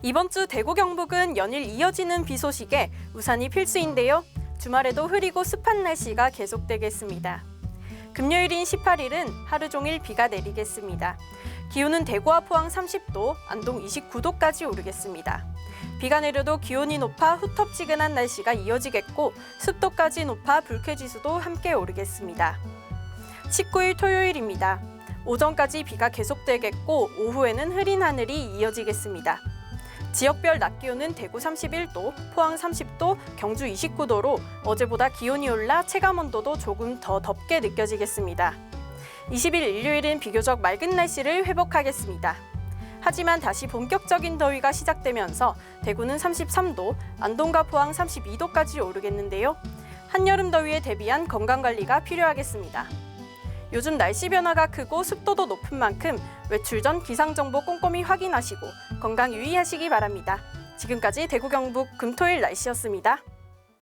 이번 주 대구 경북은 연일 이어지는 비 소식에 우산이 필수인데요. 주말에도 흐리고 습한 날씨가 계속되겠습니다. 금요일인 18일은 하루 종일 비가 내리겠습니다. 기온은 대구와 포항 30도, 안동 29도까지 오르겠습니다. 비가 내려도 기온이 높아 후텁지근한 날씨가 이어지겠고 습도까지 높아 불쾌지수도 함께 오르겠습니다. 19일 토요일입니다. 오전까지 비가 계속되겠고 오후에는 흐린 하늘이 이어지겠습니다. 지역별 낮 기온은 대구 31도, 포항 30도, 경주 29도로 어제보다 기온이 올라 체감 온도도 조금 더 덥게 느껴지겠습니다. 20일 일요일은 비교적 맑은 날씨를 회복하겠습니다. 하지만 다시 본격적인 더위가 시작되면서 대구는 33도, 안동과 포항 32도까지 오르겠는데요. 한여름 더위에 대비한 건강 관리가 필요하겠습니다. 요즘 날씨 변화가 크고 습도도 높은 만큼 외출 전 기상 정보 꼼꼼히 확인하시고 건강 유의하시기 바랍니다. 지금까지 대구 경북 금토일 날씨였습니다.